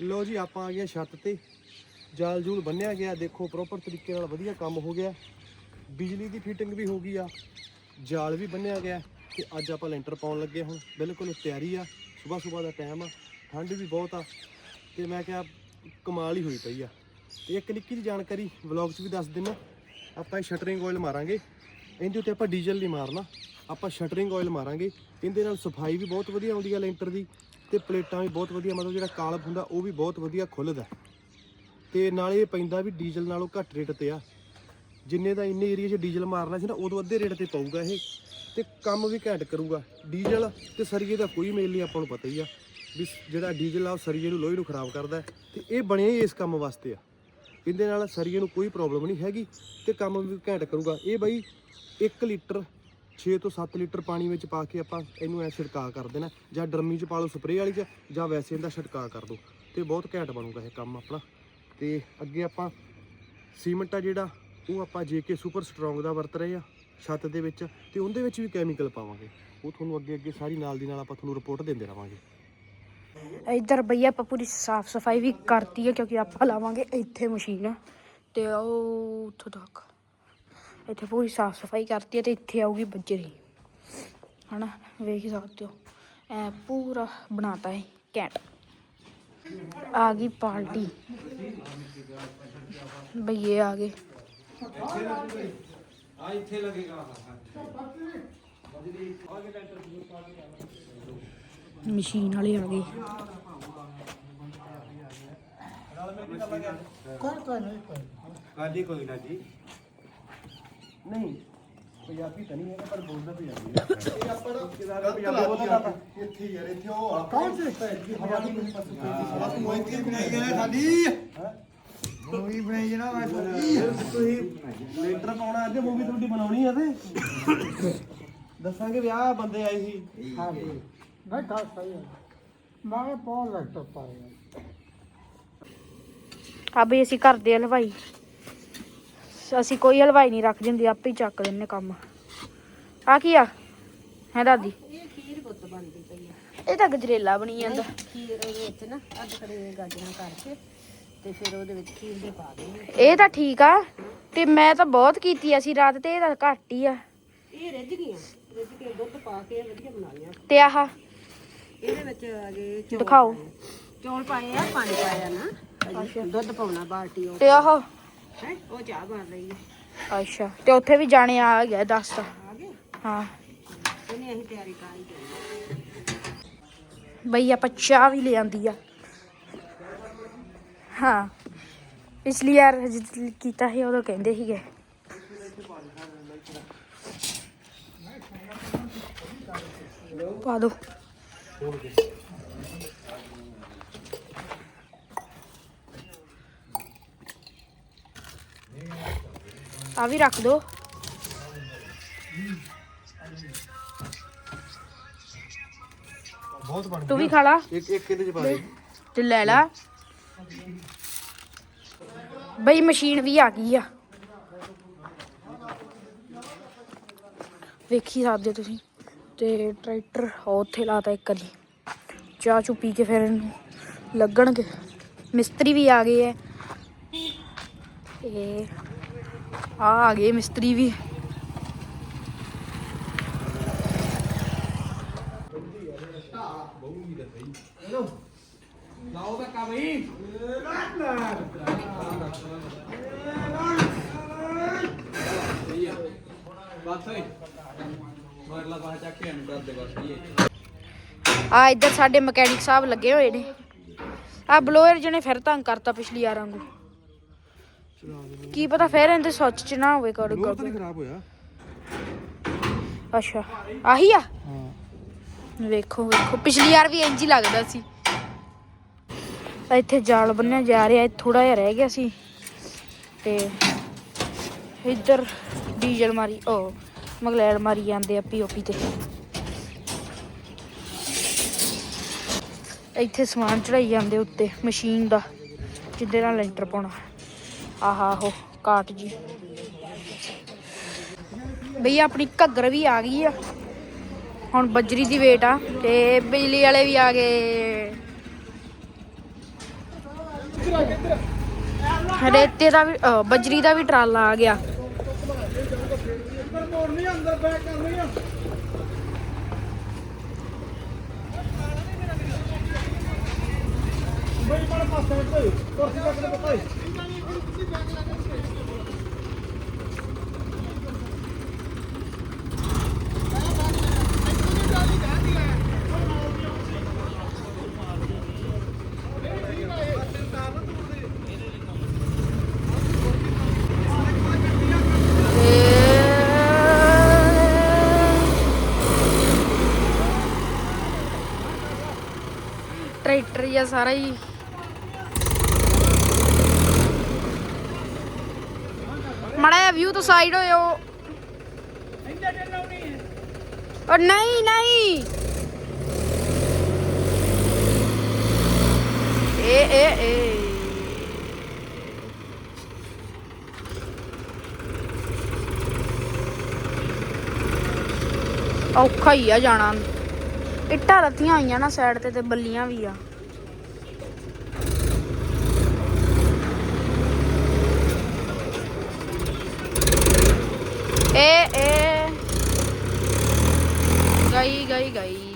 ਲੋ ਜੀ, ਆਪਾਂ ਆ ਗਏ ਛੱਤ ਤੇ। ਜਾਲ ਜੂਲ ਬੰਨਿਆ ਗਿਆ। ਦੇਖੋ ਪ੍ਰੋਪਰ ਤਰੀਕੇ ਨਾਲ ਵਧੀਆ ਕੰਮ ਹੋ ਗਿਆ। ਬਿਜਲੀ ਦੀ ਫਿਟਿੰਗ ਵੀ ਹੋ ਗਈ ਆ। ਜਾਲ ਵੀ ਬੰਨਿਆ ਗਿਆ। ਤੇ ਅੱਜ ਆਪਾਂ ਲੈਂਟਰ ਪਾਉਣ ਲੱਗੇ ਹੁਣ ਬਿਲਕੁਲ ਤਿਆਰੀ ਆ। ਸਵੇਰ ਸਵੇਰ ਦਾ ਟਾਈਮ ਆ। ਠੰਡ ਵੀ ਬਹੁਤ ਆ। ਤੇ ਮੈਂ ਕਿਹਾ, ਕਮਾਲ ਹੀ ਹੋਈ ਪਈ ਆ। ਤੇ ਇੱਕ ਨਿੱਕੀ ਜਿਹੀ ਜਾਣਕਾਰੀ ਵਲੌਗ 'ਚ ਵੀ ਦੱਸ ਦਿੰਨਾ। ਆਪਾਂ ਇਹ ਸ਼ਟਰਿੰਗ ਆਇਲ ਮਾਰਾਂਗੇ। ਇਹਦੇ ਉੱਤੇ ਆਪਾਂ ਡੀਜ਼ਲ ਨਹੀਂ ਮਾਰਨਾ। ਆਪਾਂ ਸ਼ਟਰਿੰਗ ਆਇਲ ਮਾਰਾਂਗੇ। ਇਹਦੇ ਨਾਲ ਸਫ਼ਾਈ ਵੀ ਬਹੁਤ ਵਧੀਆ ਆਉਂਦੀ ਆ ਲੈਂਟਰ ਦੀ ਤੇ ਪਲੇਟਾਂ ਵੀ ਬਹੁਤ ਵਧੀਆ, ਮਤਲਬ ਜਿਹੜਾ ਕਾਲਪ ਹੁੰਦਾ ਉਹ ਵੀ ਬਹੁਤ ਵਧੀਆ ਖੁੱਲਦਾ ਤੇ ਨਾਲੇ ਇਹ ਪੈਂਦਾ ਵੀ ਡੀਜ਼ਲ ਨਾਲੋਂ ਘੱਟ ਰੇਟ ਤੇ ਆ। ਜਿੰਨੇ ਦਾ ਇੰਨੇ ਏਰੀਆ 'ਚ ਡੀਜ਼ਲ ਮਾਰਨਾ ਸੀ ਨਾ, ਉਦੋਂ ਅੱਧੇ ਰੇਟ ਤੇ ਪਊਗਾ ਇਹ। ਤੇ ਕੰਮ ਵੀ ਘੈਂਟ ਕਰੂਗਾ। ਡੀਜ਼ਲ ਤੇ ਸਰੀਏ ਦਾ ਕੋਈ ਮੇਲ ਨਹੀਂ, ਆਪਾਂ ਨੂੰ ਪਤਾ ਹੀ ਆ। ਵੀ ਜਿਹੜਾ ਡੀਜ਼ਲ ਆ, ਉਹ ਸਰੀਏ ਨੂੰ, ਲੋਹੇ ਨੂੰ ਖਰਾਬ ਕਰਦਾ ਹੈ। ਤੇ ਇਹ ਬਣਿਆ ਹੀ ਇਸ ਕੰਮ ਵਾਸਤੇ ਆ। ਇਹਦੇ ਨਾਲ ਸਰੀਏ ਨੂੰ ਕੋਈ ਪ੍ਰੋਬਲਮ ਨਹੀਂ ਹੈਗੀ ਤੇ ਕੰਮ ਵੀ ਘੈਂਟ ਕਰੂਗਾ। ਇਹ ਬਈ 1 ਲੀਟਰ 6 ਤੋਂ 7 ਲੀਟਰ ਪਾਣੀ ਵਿੱਚ ਪਾ ਕੇ ਆਪਾਂ ਇਹਨੂੰ ਐ ਛਿੜਕਾਅ ਕਰ ਦੇਣਾ। ਜਾਂ ਡਰਮੀ 'ਚ ਪਾ ਲਓ ਸਪਰੇਅ ਵਾਲੀ 'ਚ, ਜਾਂ ਵੈਸੇ ਇਹਦਾ ਛਿੜਕਾਅ ਕਰ ਦਿਓ ਤੇ ਬਹੁਤ ਘੈਂਟ ਬਣੂਗਾ ਇਹ ਕੰਮ ਆਪਣਾ। ਤੇ ਅੱਗੇ ਆਪਾਂ ਸੀਮੈਂਟ ਆ ਜਿਹੜਾ, ਉਹ ਆਪਾਂ ਜੇਕੇ ਸੁਪਰ ਸਟਰੋਂਗ ਦਾ ਵਰਤ ਰਹੇ ਆ ਛੱਤ ਦੇ ਵਿੱਚ। ਤੇ ਉਹਦੇ ਵਿੱਚ ਵੀ ਕੈਮੀਕਲ ਪਾਵਾਂਗੇ। ਉਹ ਤੁਹਾਨੂੰ ਅੱਗੇ ਅੱਗੇ ਸਾਰੀ ਨਾਲ ਦੀ ਨਾਲ ਆਪਾਂ ਤੁਹਾਨੂੰ ਰਿਪੋਰਟ ਦਿੰਦੇ ਰਵਾਂਗੇ। ਇੱਧਰ ਬਈਆ ਆਪਾਂ ਪੂਰੀ ਸਾਫ਼ ਸਫ਼ਾਈ ਵੀ ਕਰਤੀ ਹੈ ਕਿਉਂਕਿ ਆਪਾਂ ਲਾਵਾਂਗੇ ਇੱਥੇ ਮਸ਼ੀਨ ਤੇ ਉਹ ਉੱਥੋਂ ਤੱਕ। ਇੱਥੇ ਪੂਰੀ ਸਾਫ਼ ਸਫ਼ਾਈ ਕਰਤੀ ਹੈ ਤੇ ਇੱਥੇ ਆਊਗੀ ਬੱਜਰੀ। ਹਨਾ, ਵੇਖ ਸਕਦੇ ਹੋ। ਐ ਪੂਰਾ ਬਣਾਤਾ ਹੈ ਕੈਟ। ਆ ਗਈ ਪਾਰਟੀ ਬਈਏ ਆ ਗਏ। ਮਸ਼ੀਨ ਵਾਲੇ ਆ ਗਏ। ਕੋਈ ਨਾ ਜੀ। ਨਹੀਂ ਪੰਜਾਬੀ ਤਾਂ ਨਹੀਂ ਹੈਗਾ ਪਰ ਬੋਲਦਾ ਪੰਜਾਬੀ ਹੈ ਇਹ ਆਪਾਂ ਨਾ ਪੰਜਾਬੀ ਬੋਲਦਾ ਇੱਥੇ ਯਾਰ ਇੱਥੇ ਉਹ ਕੌਣ ਸੇ? ਹਵਾ ਦੀ ਨਹੀਂ ਪਸੰਦ ਮੋਇਤੀ ਬਣਾਈ ਜਾਣਾ ਸਾਡੀ। ਮੂਵੀ ਬਣਾਈ ਜਾਣਾ ਮੈਂ ਤੁਸੀਂ ਲੈਂਟਰ ਪਾਉਣਾ ਅੱਜ ਮੂਵੀ ਤੁਹਾਡੀ ਬਣਾਉਣੀ ਆ ਤੇ। ਦੱਸਾਂਗੇ ਵਿਆਹ ਬੰਦੇ ਆਏ ਸੀ। ਹਾਂ। ਆ ਬਈ ਅਸੀਂ ਕਰਦੇ ਆ ਹਲਵਾਈ। ਅਸੀਂ ਕੋਈ ਹਲਵਾਈ ਨਹੀਂ ਰੱਖ ਦਿੰਦੇ ਆਪੇ ਹੀ ਚੱਕ ਦਿੰਨੇ ਕੰਮ। ਆ ਕੀ ਆ? ਹੈ ਦਾਦੀ? ਇਹ ਖੀਰ ਪੁੱਤ ਬਣਦੀ ਪਈ ਆ। ਇਹ ਤਾਂ ਗਜਰੇਲਾ ਬਣੀ ਜਾਂਦਾ। ਖੀਰ ਉਹਦੇ ਵਿੱਚ ਨਾ ਅੱਧ ਖੜੇ ਗਾਜਰਾਂ ਕਰਕੇ ਤੇ ਫਿਰ ਉਹਦੇ ਵਿੱਚ ਖੀਰ ਦੇ ਪਾ ਦੇਣੀ ਇਹ ਤਾਂ ਠੀਕ ਆ ਤੇ ਮੈਂ ਤਾਂ ਬਹੁਤ ਕੀਤੀ ਅਸੀਂ ਰਾਤ ਤੇ ਇਹ ਤਾਂ ਘੱਟ ਹੀ ਆ। ਇਹ ਰਿੱਝ ਗਈਆਂ। ਰਿੱਝ ਕੇ ਦੁੱਧ ਪਾ ਕੇ ਵਧੀਆ ਬਣਾ ਲਿਆ ਤੇ ਆਹ ਇਹਦੇ ਵਿੱਚ ਅਜੇ ਚੌਲ ਦਿਖਾਓ। ਪਾਏ। ਚੌਲ ਪਾਏ ਆ ਪਾਣੀ ਪਾਇਆ ਨਾ। ਅਜੇ ਦੁੱਧ ਪਾਉਣਾ ਬਾਲਟੀ ਉਹ। ਤੇ ਆਹ। ਹੈ ਉਹ ਚਾਹ ਬਣ ਰਹੀ ਹੈ ਅੱਛਾ ਤੇ ਉੱਥੇ ਵੀ ਜਾਣੇ ਆ ਗਿਆ ਦੱਸ ਤਾਂ। ਆ ਗਏ? ਹਾਂ। ਇਹਨੇ ਅਸੀਂ ਤਿਆਰੀ ਕਰ ਬਈ ਆਪਾਂ ਚਾਹ ਵੀ ਲੈ ਆਂਦੀ ਆ। ਹਾਂ। ਪਿਛਲੀ ਵਾਰ ਜਦੋਂ ਕੀਤਾ ਸੀ ਉਦੋਂ ਕਹਿੰਦੇ ਸੀਗੇ। ਪਾ ਦੋ। ਆ ਵੀ ਰੱਖ ਦੋ। ਬਹੁਤ ਬਣ ਤੂੰ ਵੀ ਖਾ ਲਾ। ਇੱਕ ਇੱਕ ਇਹਦੇ ਚ ਪਾ ਦੇ। ਤੇ ਲੈ ਲਾ। ਬਈ ਮਸ਼ੀਨ ਵੀ ਆ ਗਈ ਆ। ਵੇਖੀ ਸਕਦੇ ਹੋ ਤੁਸੀਂ। ਤੇ ਟਰੈਕਟਰ ਉੱਥੇ ਲਾਤਾ ਇੱਕ ਵਾਰੀ ਚਾਹ ਚੂ ਪੀ ਕੇ ਫਿਰ ਇਹਨੂੰ ਲੱਗਣਗੇ। ਮਿਸਤਰੀ ਵੀ ਆ ਗਏ ਐ। ਤੇ ਆ ਆ ਗਏ ਮਿਸਤਰੀ ਵੀ। ਆ ਇੱਧਰ ਸਾਡੇ ਮਕੈਨਿਕ ਸਾਹਿਬ ਲੱਗੇ ਹੋਏ ਨੇ। ਆ ਬਲੋਅਰ ਜਿਹਨੇ ਫਿਰ ਤੰਗ ਕਰਤਾ ਪਿਛਲੀ ਵਾਰ ਵਾਂਗੂ ਕੀ ਪਤਾ ਫਿਰ ਇਹਦੇ ਸੁੱਚ ਚ ਨਾ ਹੋਵੇ ਕੜ ਤਾਂ ਖਰਾਬ ਹੋਇਆ। ਅੱਛਾ ਆਹੀ ਆ? ਹਾਂ। ਵੇਖੋ ਵੇਖੋ ਪਿਛਲੀ ਵਾਰ ਵੀ ਇੰਜ ਹੀ ਲੱਗਦਾ ਸੀ। ਇੱਥੇ ਜਾਲ ਬੰਨਿਆ ਜਾ ਰਿਹਾ ਥੋੜਾ ਜਿਹਾ ਰਹਿ ਗਿਆ ਸੀ। ਤੇ ਇੱਧਰ ਡੀਜ਼ਲ ਮਾਰੀ ਉਹ ਮਗਲੈਲ ਮਾਰੀ ਜਾਂਦੇ ਆ ਪੀਓਪੀ ਤੇ। ਇੱਥੇ ਸਮਾਨ ਚੜਾਈ ਜਾਂਦੇ ਉੱਤੇ, ਮਸ਼ੀਨ ਦਾ, ਜਿੱਦੇ ਨਾਲ ਲੈਂਟਰ ਪਾਉਣਾ। ਆਹਾ ਆਹੋ ਕਾਟ ਜੀ। ਬਈ ਆਪਣੀ ਘੱਗਰ ਵੀ ਆ ਗਈ ਆ। ਹੁਣ ਬਜਰੀ ਦੀ ਵੇਟ ਆ, ਤੇ ਬਿਜਲੀ ਵਾਲੇ ਵੀ ਆ ਗਏ। ਰੇਤੇ ਦਾ ਵੀ ਬਜਰੀ ਦਾ ਵੀ ਟਰਾਲਾ ਆ ਗਿਆ। ਟਰੈਕਟਰ ਜਾਂ ਸਾਰਾ ਹੀ। ਵਿਊ ਤੋਂ ਸਾਈਡ ਹੋਇਓ। ਉਹ ਨਹੀਂ ਨਹੀਂ। ਏ ਏ ਏ। ਔਖਾ ਹੀ ਆ ਜਾਣਾ। ਇੱਟਾਂ ਰੱਤੀਆਂ ਹੋਈਆਂ ਨਾ ਸਾਈਡ ਤੇ ਤੇ ਬੱਲੀਆਂ ਵੀ ਆ। Eh, eh. Gay, gay, gay.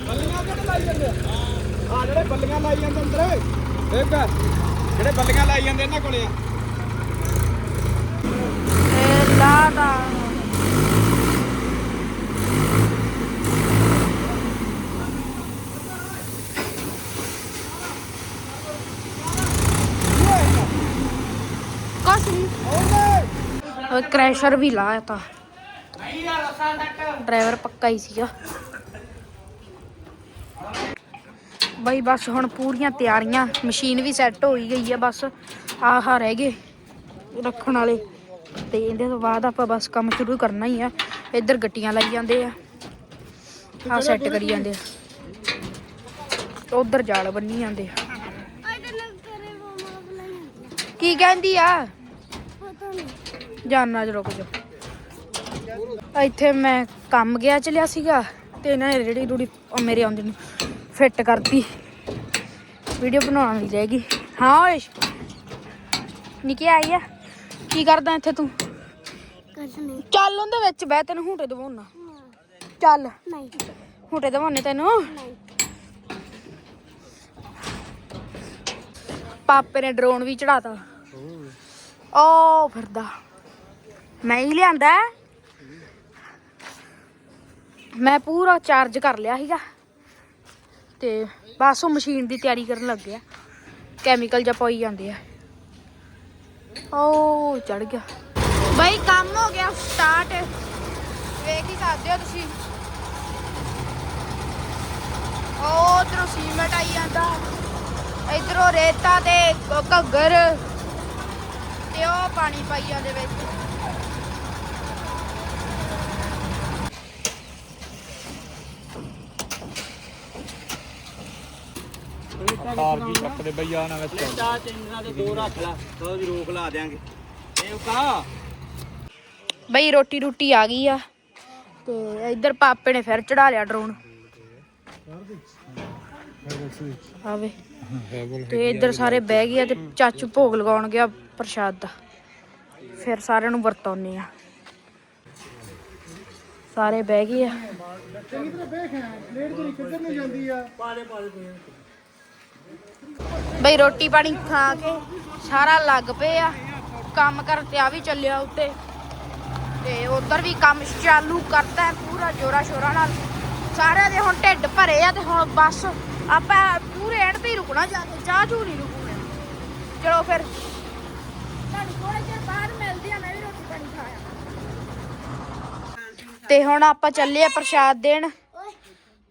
ਬੱਲੀਆਂ ਏ ਗਈ ਗਈ ਗਈ ਆ ਜਿਹੜੇ ਬੱਲੀਆਂ ਲਾਈ ਜਾਂਦੇ ਅੰਦਰ ਦੇਖ ਜਿਹੜੇ ਬੱਲੀਆਂ ਲਾਈ ਜਾਂਦੇ ਇਹਨਾਂ ਕੋਲੇ ਆ ਏ ਲਾ ਦਾ ਕੁਛ ਨਹੀਂ ਕ੍ਰੈਸ਼ਰ ਵੀ ਲਾਇਆ ਤਾ। ਡਰਾਈਵਰ ਪੱਕਾ ਹੀ ਸੀਗਾ। ਬਈ ਬਸ ਹੁਣ ਪੂਰੀਆਂ ਤਿਆਰੀਆਂ ਮਸ਼ੀਨ ਵੀ ਸੈੱਟ ਹੋ ਹੀ ਗਈ ਆ ਬਸ। ਆਹ ਰਹਿ ਗਏ ਰੱਖਣ ਵਾਲੇ। ਤੇ ਇਹਦੇ ਤੋਂ ਬਾਅਦ ਆਪਾਂ ਬਸ ਕੰਮ ਸ਼ੁਰੂ ਕਰਨਾ ਹੀ ਆ। ਇੱਧਰ ਗੱਟੀਆਂ ਲਾਈ ਜਾਂਦੇ ਆ। ਆ ਸੈੱਟ ਕਰੀ ਜਾਂਦੇ ਆ। ਉਧਰ ਜਾਲ ਬੰਨੀ ਜਾਂਦੇ ਆ। ਕੀ ਕਹਿੰਦੀ ਆ? ਜਾਨਣਾ ਚ ਰੁਕ ਜਾ ਇੱਥੇ ਮੈਂ ਕੰਮ ਗਿਆ ਚਲਿਆ ਸੀਗਾ ਤੇ ਇਹਨਾਂ ਨੇ ਰੇੜੀ ਰੂੜੀ ਮੇਰੇ ਆਉਂਦੇ ਨੂੰ ਫਿੱਟ ਕਰਤੀ। ਵੀਡੀਓ ਬਣਾਉਣ ਲਈ ਜਾਏਗੀ ਹਾਂ ਓਏ ਨਿੱਕੀ ਆਈ ਆ। ਕੀ ਕਰਦਾ ਇੱਥੇ ਤੂੰ? ਚੱਲ ਉਹਦੇ ਵਿੱਚ ਬਹਿ ਤੈਨੂੰ ਹੂਟੇ ਦਵਾਉਣਾ। ਚੱਲ। ਨਹੀਂ। ਹੂਟੇ ਦਵਾਉਣੇ ਤੈਨੂੰ। ਪਾਪੇ ਨੇ ਡਰੋਨ ਵੀ ਚੜਾਤਾ ਓ ਫਿਰਦਾ। ਮੈਂ ਹੀ ਲਿਆਂਦਾ। ਮੈਂ ਪੂਰਾ ਚਾਰਜ ਕਰ ਲਿਆ ਸੀਗਾ। ਤੇ ਬਸ ਉਹ ਮਸ਼ੀਨ ਦੀ ਤਿਆਰੀ ਕਰਨ ਲੱਗਿਆ ਕੈਮੀਕਲ ਜਿਹਾ ਪਾਈ ਜਾਂਦੇ ਆ। ਓ ਚੜ ਗਿਆ। ਬਈ ਕੰਮ ਹੋ ਗਿਆ ਸਟਾਰਟ ਵੇਖ ਹੀ ਸਕਦੇ ਹੋ ਤੁਸੀਂ। ਉਹ ਉਧਰੋਂ ਸੀਮੈਂਟ ਆਈ ਜਾਂਦਾ। ਇਧਰੋਂ ਰੇਤਾ ਤੇ ਘੱਗਰ। ਤੇ ਉਹ ਪਾਣੀ ਪਾਈ ਜਾਂਦੇ ਵਿੱਚ। ਤਾਰ ਕੀ ਚੱਕਦੇ ਬਈ ਆ ਨਾ ਵਿੱਚ ਚਾਹ ਚੰਗਣਾ ਤੇ ਦੋ ਰੱਖ ਲਾ। ਦੋ ਦੀ ਰੋਕ ਲਾ ਦਿਆਂਗੇ। ਇਹ ਕਾ ਬਈ ਰੋਟੀ ਰੋਟੀ ਆ ਗਈ ਆ। ਤੇ ਇਧਰ ਪਾਪੇ ਨੇ ਫਿਰ ਚੜਾ ਲਿਆ ਡਰੋਨ। ਆਵੇ। ਤੇ ਇੱਧਰ ਸਾਰੇ ਬਹਿ ਗਏ ਆ ਤੇ ਚਾਚੂ ਭੋਗ ਲਗਾਉਣ ਗਿਆ ਪ੍ਰਸ਼ਾਦ ਦਾ। ਫਿਰ ਸਾਰਿਆਂ ਨੂੰ ਵਰਤਾਉਨੇ ਆ। ਸਾਰੇ ਬਹਿ ਗਏ ਆ। ਬਈ ਰੋਟੀ ਪਾਣੀ ਖਾ ਕੇ ਸਾਰਾ ਲੱਗ ਪਏ ਆ। ਕੰਮ ਕਰ ਤੇ ਆ ਵੀ ਚੱਲਿਆ ਉੱਤੇ। ਤੇ ਉਧਰ ਵੀ ਕੰਮ ਚਾਲੂ ਕਰਤਾ ਹੈ ਪੂਰਾ ਜੋਰਾ ਸ਼ੋਰਾ ਨਾਲ। ਸਾਰਿਆਂ ਦੇ ਹੁਣ ਢਿੱਡ ਭਰੇ ਆ ਤੇ ਹੁਣ ਬਸ ਆਪਾਂ ਪੂਰੇ ਐਂਡ ਤੇ ਹੀ ਰੁਕਣਾ ਜਾ ਕੇ ਚਾਹ ਚੂ ਨਹੀਂ ਰੁਕਣਾ ਚਲੋ ਫਿਰ। ਤੁਹਾਨੂੰ ਥੋੜੇ ਚਿਰ ਬਾਅਦ ਮਿਲਦੇ ਆ ਮੈਂ ਵੀ ਰੋਟੀ ਪਾਣੀ ਖਾਇਆ ਤੇ ਹੁਣ ਆਪਾਂ ਚੱਲੇ ਆ ਪ੍ਰਸ਼ਾਦ ਦੇਣ।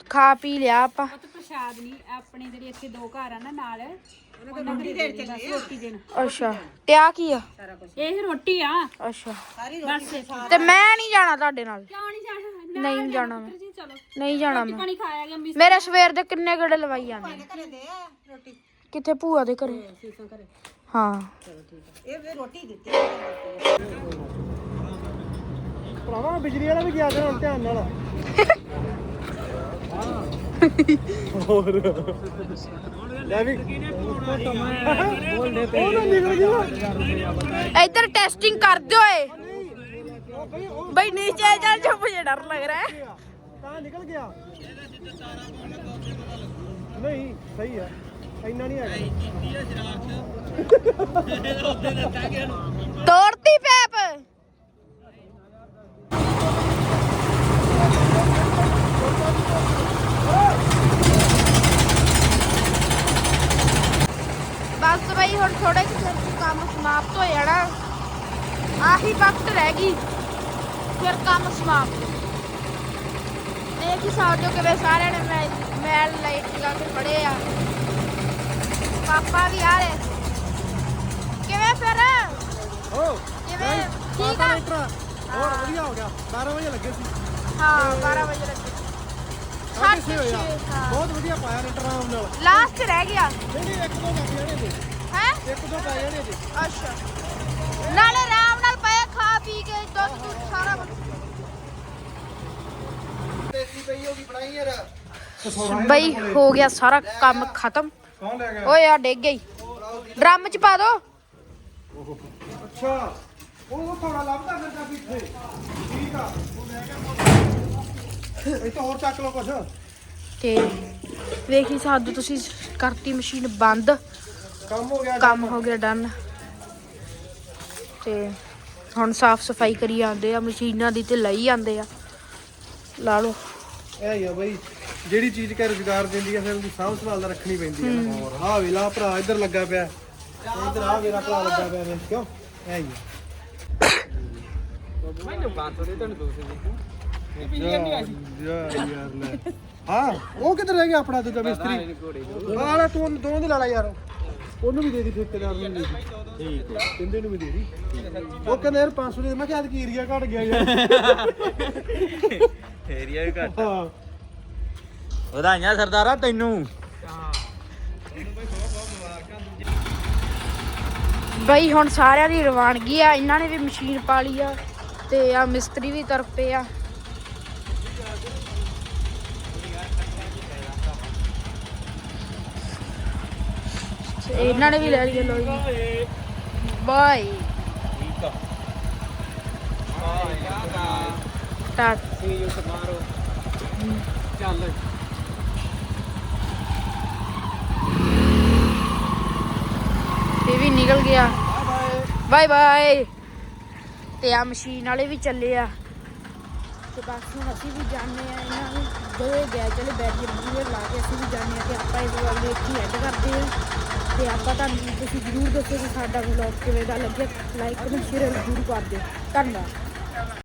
ਖਾ ਪੀ ਲਿਆ ਆਪਾਂ। ਪ੍ਰਸ਼ਾਦ ਨਹੀਂ ਆਪਣੇ ਜਿਹੜੇ ਇੱਥੇ ਦੋ ਘਰ ਆ ਨਾ ਨਾਲ ਉਹਨਾਂ ਦੇ ਦੇਣ ਚੱਲੇ ਰੋਟੀ ਦੇਣ। ਅੱਛਾ ਤੇ ਆ ਕੀ ਆ? ਇਹ ਰੋਟੀ ਆ। ਅੱਛਾ। ਬਸ ਤੇ ਮੈਂ ਨਹੀਂ ਜਾਣਾ ਤੁਹਾਡੇ ਨਾਲ। ਕਿਉਂ ਨਹੀਂ ਜਾਣਾ? ਨਹੀਂ ਜਾਣਾ ਮੈਂ। ਜੀ ਚਲੋ। ਨਹੀਂ ਜਾਣਾ ਮੈਂ। ਪਾਣੀ ਖਾਇਆ ਗਿਆ ਮਿਸ ਮੇਰੇ ਸਵੇਰ ਦੇ ਕਿੰਨੇ ਗੜੇ ਲਵਾਈ ਜਾਂਦੇ ਕਿੱਥੇ ਭੂਆ ਦੇ ਘਰੇ? ਹਾਂ। ਭਰਾਵਾ ਬਿਜਲੀ ਵਾਲਾ ਵੀ ਗਿਆ ਹੁਣ ਧਿਆਨ ਨਾਲ ਹੋਰ ਲੈ ਵੀ ਉਹ ਨਾ ਨਿਕਲ ਗਿਆ ਇੱਧਰ ਟੈਸਟਿੰਗ ਕਰਦੇ ਓਏ ਬਈ ਨੀਚੇ ਚੱਲ ਜਾ ਮੁਝੇ ਡਰ ਲੱਗ ਰਿਹਾ ਹੈ ਤਾਂ ਨਿਕਲ ਗਿਆ ਨਹੀਂ ਸਹੀ ਹੈ ਇੰਨਾ ਨਹੀਂ ਹੈਗਾ ਤੋੜਤੀ ਪੈਪ ਬਸ ਬਈ ਹੁਣ ਥੋੜੇ ਕੁ ਚਿਰ ਚ ਕੰਮ ਸਮਾਪਤ ਹੋ ਜਾਣਾ ਆਹੀ ਵਕਤ ਰਹਿ ਗਈ। ਫਿਰ ਕੰਮ ਸਮਾਪਤ। ਦੇਖ ਹੀ ਸਕਦੇ ਹੋ ਕਿਵੇਂ ਸਾਰਿਆਂ ਨੇ ਮੈਂ ਮੈਲ ਲਾਈਟ ਲਗਾ ਕੇ ਫੜੇ ਆ। ਪਾਪਾ ਵੀ ਆ ਰਹੇ। ਕਿਵੇਂ ਫਿਰ? ਓ ਕਿਵੇਂ? ਠੀਕ ਆ? ਹੋਰ ਵਧੀਆ ਹੋ ਗਿਆ। 12 ਵਜੇ ਲੱਗੇ ਸੀ। ਹਾਂ 12 ਵਜੇ ਲੱਗੇ। ਹੋਇਆ। ਹਾਂ। ਬਹੁਤ ਵਧੀਆ ਪਾਇਆ ਰੇਟ ਆਰਾਮ ਨਾਲ। ਲਾਸਟ ਰਹਿ ਗਿਆ। ਨਹੀਂ ਨਹੀਂ ਇੱਕ ਦੋ ਲੱਗ ਜਾਣੇ ਹੈ ਇੱਕ ਦੋ ਪੈ ਜਾਣੇ ਜੀ। ਅੱਛਾ। ਨਾਲੇ ਆਰਾਮ ਨਾਲ ਪਏ ਖਾ ਪੀ ਕੇ ਦੁੱਧ ਦੁੱਧ ਸਾਰਾ ਕੁਛ। ਦੇਸੀ ਪਈ ਹੋਗੀ ਬਣਾਈ ਯਾਰ। ਬਈ ਹੋ ਗਿਆ ਸਾਰਾ ਕੰਮ ਖਤਮ। ਕੌਣ ਲੈ ਗਿਆ? ਓਏ ਆ ਡਿੱਗ ਗਈ। ਡਰਮ ਚ ਪਾ ਦੋ। ਅੱਛਾ। ਉਹ ਥੋੜਾ ਲੱਭਦਾ ਫਿਰਦਾ ਵੀ ਇੱਥੇ। ਠੀਕ ਆ। ਉਹ ਲੈ ਗਿਆ ਇਹ ਤਾਂ ਹੋਰ ਚੱਕ ਲਓ ਕੁਛ। ਤੇ ਵੇਖੀ ਸਾਦੂ ਤੁਸੀਂ ਕਰਤੀ ਮਸ਼ੀਨ ਬੰਦ। ਕੰਮ ਹੋ ਗਿਆ ਕੰਮ ਹੋ ਗਿਆ ਡਨ ਤੇ ਹੁਣ ਸਾਫ਼ ਸਫ਼ਾਈ ਕਰੀ ਜਾਂਦੇ ਆ ਮਸ਼ੀਨਾਂ ਦੀ ਤੇ ਲਈ ਜਾਂਦੇ ਆ। ਲਾ ਲਓ। ਇਹ ਹੀ ਆ ਬਈ ਜਿਹੜੀ ਚੀਜ਼ ਕਾ ਰੁਜ਼ਗਾਰ ਦਿੰਦੀ ਆ ਫਿਰ ਉਹਦੀ ਸਾਂਭ ਸੰਭਾਲ ਤਾਂ ਰੱਖਣੀ ਪੈਂਦੀ ਆ। ਹੋਰ ਆਹ ਵੇਲਾ ਭਰਾ ਇੱਧਰ ਲੱਗਾ ਪਿਆ। ਇੱਧਰ ਆ ਮੇਰਾ ਭਰਾ ਲੱਗਾ ਪਿਆ ਵੇਖ ਕਿਉਂ? ਇਹ ਹੀ ਮੈਨੂੰ 500 ਦੇ ਤੁਹਾਨੂੰ 200 ਦੇ ਯਾਰ ਯਾਰ ਲੈ। ਹਾਂ ਉਹ ਕਿੱਧਰ ਰਹਿ ਗਿਆ ਆਪਣਾ ਦੂਜਾ ਮਿਸਤਰੀ? ਵਾਲਾ ਤੂੰ ਦੋਵਾਂ ਦੇ ਲਾ ਲਾ ਯਾਰ। ਉਹਨੂੰ ਵੀ ਦੇ ਦੀ ਠੇਕੇਦਾਰ ਨੂੰ ਵੀ ਦੇ ਦੀ। ਠੀਕ ਹੈ। ਕਹਿੰਦੇ ਨੂੰ ਵੀ ਦੇ ਦੀ। ਉਹ ਕਹਿੰਦਾ ਯਾਰ 500 ਦੇ ਦੇ। ਮੈਂ ਕਿਹਾ ਕੀ ਏਰੀਆ ਘਟ ਗਿਆ ਯਾਰ। ਏਰੀਆ ਵੀ ਘੱਟ। ਹਾਂ। ਵਧਾਈਆਂ ਸਰਦਾਰਾ ਤੈਨੂੰ। ਬਈ ਹੁਣ ਸਾਰਿਆਂ ਦੀ ਰਵਾਨਗੀ ਆ। ਇਹਨਾਂ ਨੇ ਵੀ ਮਸ਼ੀਨ ਪਾ ਲਈ ਆ ਤੇ ਆ ਮਿਸਤਰੀ ਵੀ ਤੁਰ ਪਏ ਆ। ਇਹਨਾਂ ਨੇ ਵੀ ਲੈ ਲਈ ਲੋ ਜੀ। ਬਾਈ ਠੀਕ ਆ ਟਾਟ ਸੀ ਯੂ ਟਮਾਰੋ ਚੱਲ ਇਹ ਵੀ ਨਿਕਲ ਗਿਆ। Bye bye. ਤੇ ਆ ਮਸ਼ੀਨ ਵਾਲੇ ਵੀ ਚੱਲੇ ਆ। ਤੇ ਬਸ ਹੁਣ ਅਸੀਂ ਵੀ ਜਾਣੇ ਆ ਇਹਨਾਂ ਨੂੰ। ਦੋਏ ਗਏ, ਚਲੇ ਬੈਰੀਅਰ ਬੂਰੀਅਰ ਲਾ ਕੇ ਅਸੀਂ ਵੀ ਜਾਣੇ ਆ ਤੇ ਆਪਾਂ ਇਸ ਵਲੌਗ ਦੇ ਐਡ ਕਰਦੇ ਆ। ਤੇ ਆਪਾਂ ਤੁਹਾਨੂੰ ਤੁਸੀਂ ਜ਼ਰੂਰ ਦੱਸੋ ਕਿ ਸਾਡਾ ਵਲੌਗ ਕਿਵੇਂ ਦਾ ਲੱਗਿਆ। ਲਾਈਕ ਕਮੈਂਟ ਸ਼ੇਅਰ ਜ਼ਰੂਰ ਕਰ ਦਿਓ। ਧੰਨਵਾਦ।